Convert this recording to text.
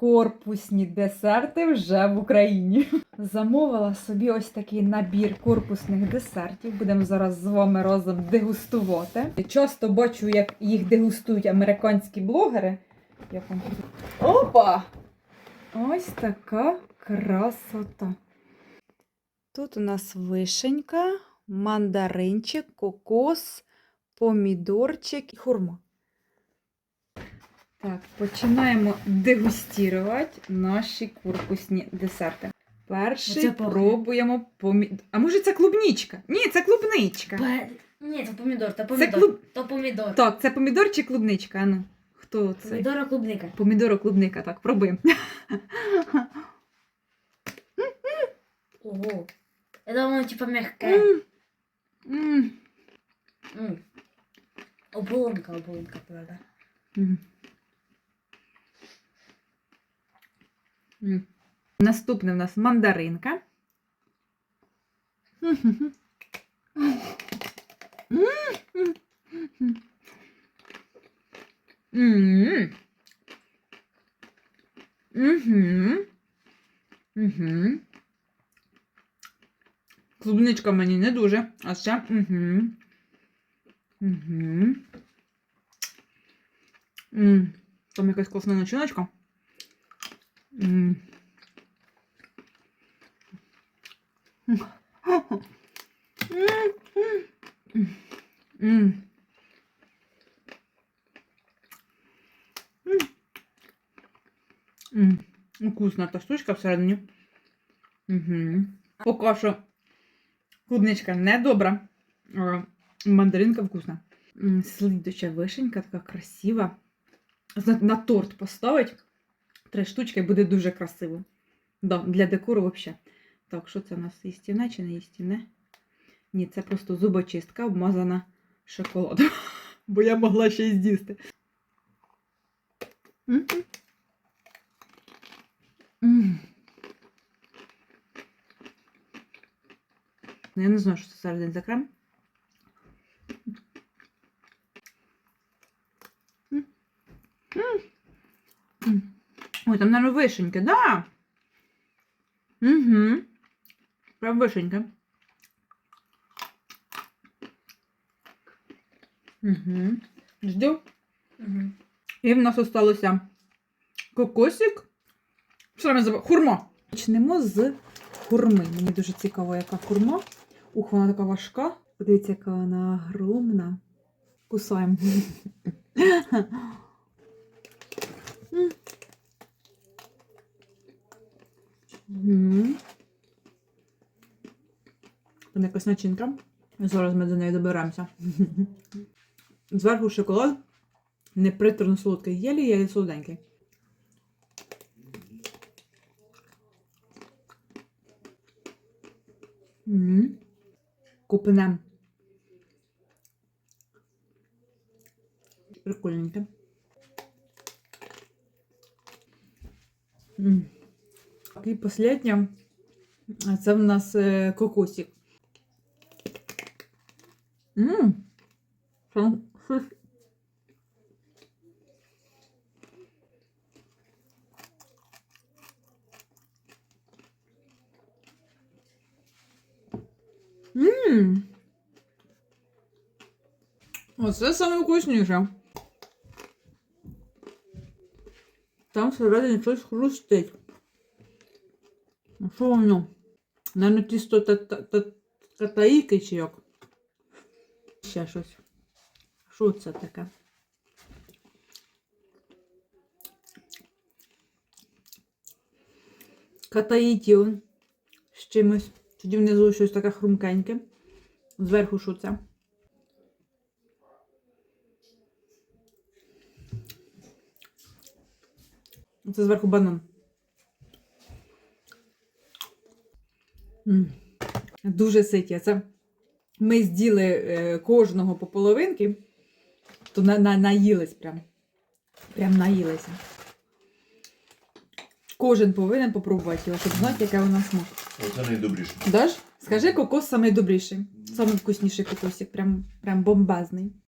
Корпусні десерти вже в Україні. Замовила собі ось такий набір корпусних десертів. Будемо зараз з вами разом дегустувати. Часто бачу, як їх дегустують американські блогери. Як вам? Опа! Ось така красота. Тут у нас вишенька, мандаринчик, кокос, помідорчик і хурма. Так, починаємо дегустувати наші корпусні десерти. Перший Оце пахне. пробуємо помі... А може це клубнічка? Ні, це клубничка. Пе- Ні, це помідор, то Це помідор. клуб... То помідор. Так, це помідор чи клубничка? Ану, хто це? Помідора клубника. Помідоро клубника, так, пробуємо. Ого. Я думала, типа мягке. М, м, М. Оболонка, оболонка, правда. м. Наступне в нас мандаринка. Клубничка мені не дуже, а ще. Там якась класна начиночка. Вкусна та штучка всередині. Угу. Поки що клубничка не добра, а мандаринка вкусна. Слідуча вишенька, така красива. На торт поставить. Три штучки буде дуже красиво. Да, для декору взагалі. Так, що це у нас істіне чи не істіне? Ні, це просто зубочистка обмазана шоколадом. Бо я могла ще й з'їсти. Ну, Я не знаю, що це середин за крем. М. Ой, там, наверное, вишеньки, да? Угу. Прям вишенька. Угу. Ждю. Угу. І в нас осталося кокосик. Що ми забули? Хурма. Почнемо з хурми. Мені дуже цікаво, яка хурма. Ух, вона така важка. Подивіться, яка вона огромна. Кусаємо. Мгм. Там якась начинка. Зараз ми до неї доберемося. Зверху шоколад. Не приторно солодкий, єлі єлі солоденький. Угу. Купинем. Прикольненьке. М. І останнє. а Це в нас е, кокосик. Ммм. Щось Ммм. Оце саме вкусніше. Там всередині щось хрустить. А що воно? Наверно, тісто та- та- та- катаїки чи як? Ще щось. Що це таке? Катаїті он з чимось. Тоді внизу щось таке хрумкеньке. Зверху що це? Це зверху банан. Дуже ситі. Це ми з'їли е, кожного по половинки, то на, на, наїлись прям. Прям наїлися. Кожен повинен попробувати його, щоб знати, яке вона смак. Оце найдобріше. Даш? Скажи, кокос найдобріший. Самий вкусніший кокосик, прям, прям бомбезний.